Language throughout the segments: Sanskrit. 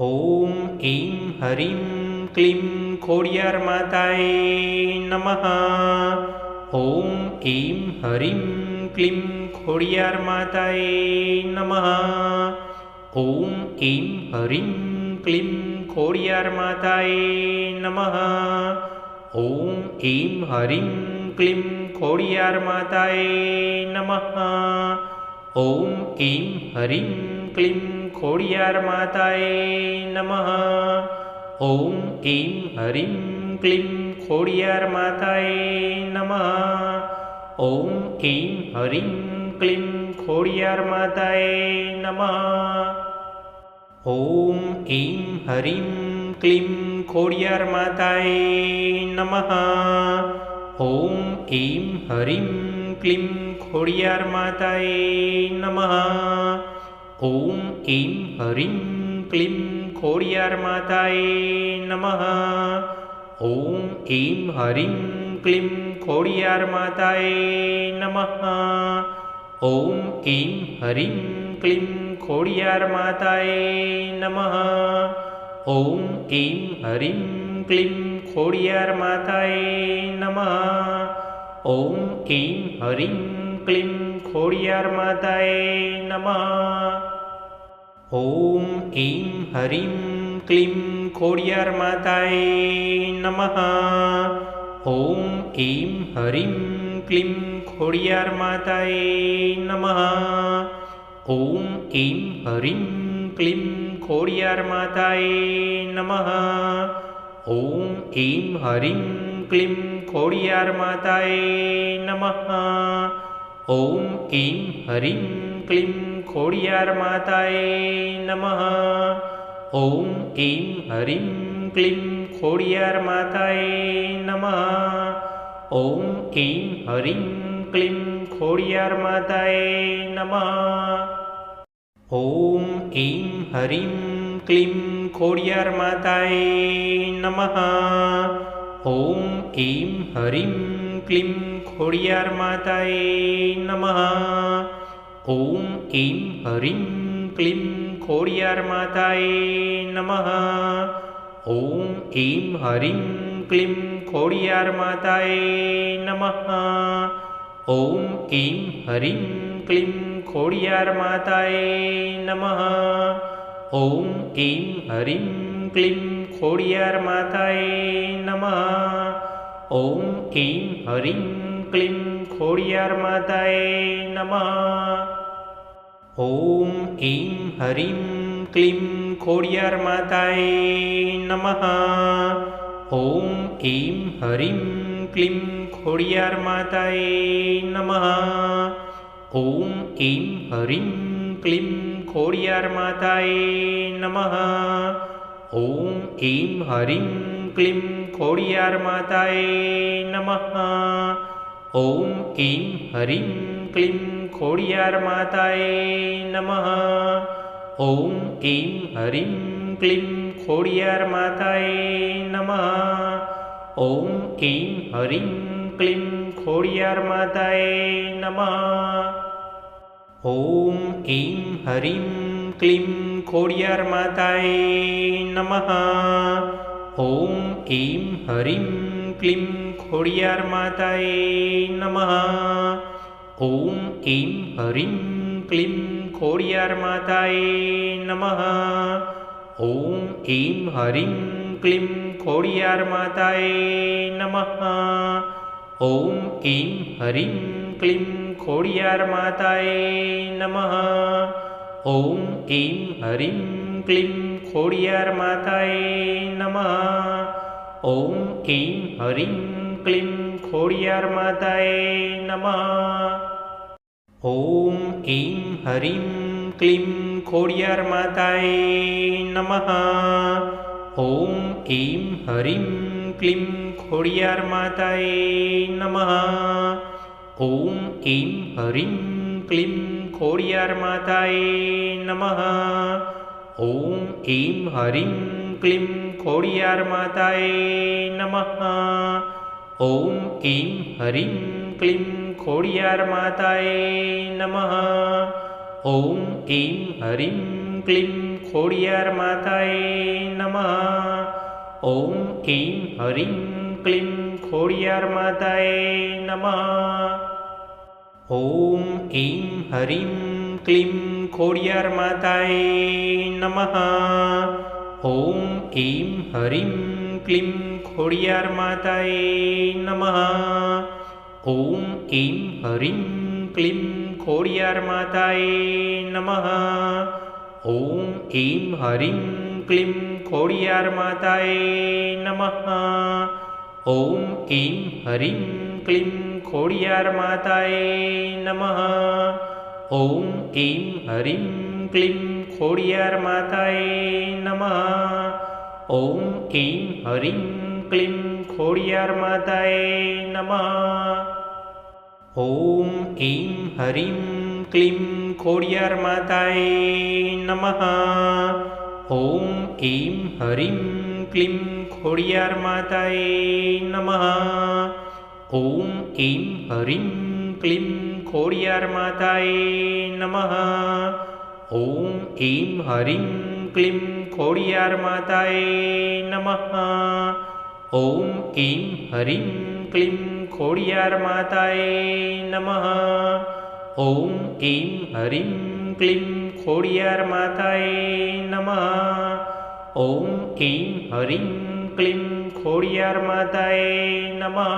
ॐ ऐं हरीं क्लीं खोडियार्मातायै नमः। ॐ ऐं हरीं क्लीं खोडियार्मातायै नमः। ॐ ऐं हरीं क्लीं खोडियार्मातायै नमः। ॐ ऐं हरीं क्लीं खोडियार्मातायै नमः। ॐ ऐं हरीं क्लीं खोडियार् माताय नमः। ॐ ऐं हरिं क्लीं खोडियार् माताय नमः। ॐ ऐं हरिं क्लीं खोडियार्माताय नमः। ॐ ऐं हरिं क्लीं खोडियार्माताय नमः। ॐ ऐं हरिं क्लीं खोडियार् माताय नमः। खोडियार्मातायै नमः। ॐ ऐं हरीं क्लीं खोडियार्मातायै नमः। ॐ ऐं हरीं क्लीं खोडियार्मातायै नमः। ॐ ऐं हरीं क्लीं खोडियार्मातायै नमः। ॐ ऐं हरीं क्लीं खोडियार्मातायै नमः ॐ ऐं हरीं क्लीं खोडियार्मातायै नमः। ॐ ऐं हरीं क्लीं खोडियार्मातायै नमः। ॐ ऐं हरीं क्लीं खोडियार्मातायै नमः। ॐ ऐं हरीं क्लीं खोडियार्मातायै नमः। ॐ ऐं हरीं क्लीं खोडियार्मातायै नमः ॐ ऐं हरीं क्लीं खोडियार्मातायै नमः ॐ ऐं हरीं क्लीं खोडियार्मातायै नमः ॐ ऐं हरीं क्लीं खोडियार्मातायै नमः ॐ ऐं हरीं क्लीं खोडियार्मातायै नमः ॐ ऐं हरीं क्लीं खोडियार्मातायै नमः। ॐ ऐं हरीं क्लीं खोडियार्मातायै नमः। ॐ ऐं हरीं क्लीं खोडियार्मातायै नमः। ॐ ऐं हरीं क्लीं खोडियार्मातायै नमः। ॐ ऐं हरीं क्लीं खोडियार्मातायै नमः ॐ ऐं हरीं क्लीं खोडियार्मातायै नमः। ॐ ऐं हरीं क्लीं खोडियार्मातायै नमः। ॐ ऐं हरीं क्लीं खोडियार्मातायै नमः। ॐ ऐं हरीं क्लीं खोडियार्मातायै नमः ॐ ऐं हरीं क्लीं खोडियार्मातायै नमः। ॐ ऐं हरीं क्लीं खोडियार्मातायै नमः। ॐ ऐं हरीं क्लीं खोडियार्मातायै नमः। ॐ ऐं हरीं क्लीं खोडियार्मातायै नमः। ॐ ऐं हरीं क्लीं खोडियार्मातायै नमः। ॐ ऐं हरीं क्लीं खोडियार्मातायै नमः। ॐ ऐं हरीं क्लीं खोडियार्मातायै नमः। ॐ ऐं हरीं क्लीं खोडियार्मातायै नमः। ॐ ऐं हरीं क्लीं खोडियार्मातायै नमः। ॐ ऐं हरीं क्लीं खोडियार्मातायै नमः। ॐ ऐं हरीं क्लीं खोडियार्मातायै नमः। ॐ ऐं हरीं क्लीं खोडियार्मातायै नमः। ॐ ऐं हरीं क्लीं खोडियार्मातायै नमः। ॐ ऐं हरीं क्लीं खोडियार्मातायै नमः ॐ ऐं हरिं क्लीं खोडियार्माताय नमः। ॐ ऐं हरिं क्लीं खोडियार्माताय नमः। ॐ ऐं हरिं क्लीं खोडियार्माताय नमः। ॐ ऐं हरिं क्लीं खोडियार्माताय नमः। ॐ ऐं हरिं ्रीं क्लीं खोडियार्माताय नमः। ॐ ऐं हरिं क्लीं खोडियार्माताय नमः। ॐ ऐं हरिं क्लीं खोडियार्माताय नमः। ॐ ऐं हरिं क्लीं खोडियार्माताय नमः। ॐ ऐं हरिं क्लीं खोडियार्माताय नमः। ॐ ऐं हरिं क्लीं खोडियार्माताय नमः। ॐ ऐं हरिं क्लीं खोडियार्माताय नमः। ॐ ऐं हरिं क्लीं खोडियार्माताय नमः। ॐ ऐं हरिं क्लीं खोडियार्माताय नमः। ॐ ऐं हरिं क्लीं खडियर्माताय नमः ॐ ऐं हरिं क्लीं खोडियार्माताय नमः ॐ ऐं हरिं क्लीं खोडियार्माताय नमः ॐ ऐं हरिं क्लीं खोडियार्माताय नमः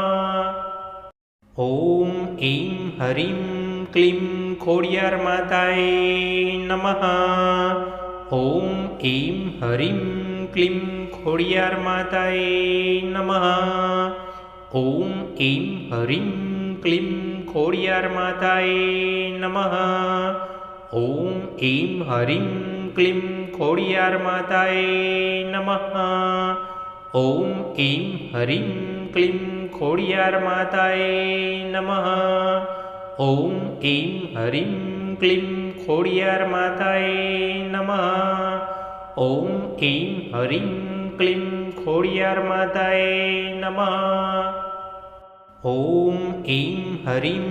ॐ ऐं हरिं क्लीं खोडियर्माताय नमः ॐ ऐं हरिं क्लीं खोडियार्माताय नमः। ॐ ऐं हरिं क्लीं खोडियार्माताय नमः। ॐ ऐं हरिं क्लीं खोडियार्माताय नमः। ॐ ऐं हरिं क्लीं खोडियार्माताय नमः। ॐ ऐं हरिं क्लीं खोडियार्माताय नमः ॐ ऐं हरिं क्लीं खोडियार्माताय नमः ॐ ऐं हरिं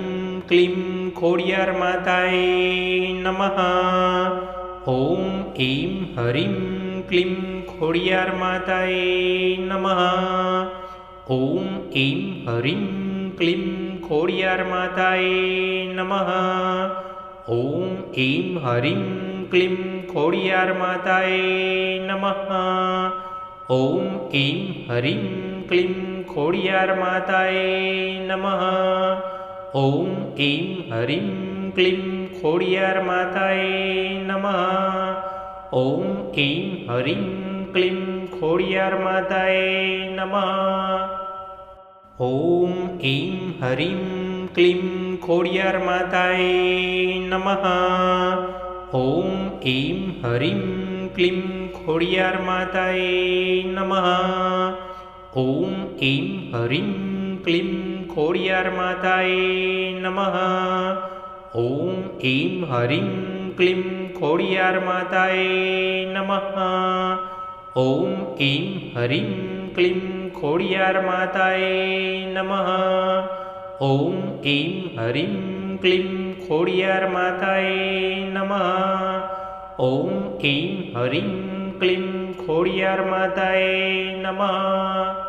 क्लीं खोडियार्माताय नमः ॐ ऐं हरिं क्लीं खोडियार्माताय नमः ॐ ऐं हरिं क्लीं खोडियार्माताय नमः ॐ ऐं हरिं क्लीं खोडियार्माताय नमः। ॐ ऐं हरिं क्लीं खोडियार्माताय नमः। ॐ ऐं हरिं क्लीं खोडियार्माताय नमः। ॐ ऐं हरिं क्लीं खोडियार्माताय नमः। ॐ ऐं हरिं क्लीं खोडियार्मातायै नमः। ॐ ऐं हरिं क्लीं खोडियार्मातायै नमः। ॐ ऐं हरिं क्लीं खोडियार्मातायै नमः। ॐ ऐं हरिं क्लीं खोडियार्मातायै नमः। ॐ ऐं हरिं क्लीं खोडियार्मातायै नमः ઓમ ક્લીમ હરીમ ક્લીમ ખોડિયાર માતાએ નમઃ. ઓમ ક્લીમ હરીમ ક્લીમ ખોડિયાર માતાએ નમઃ.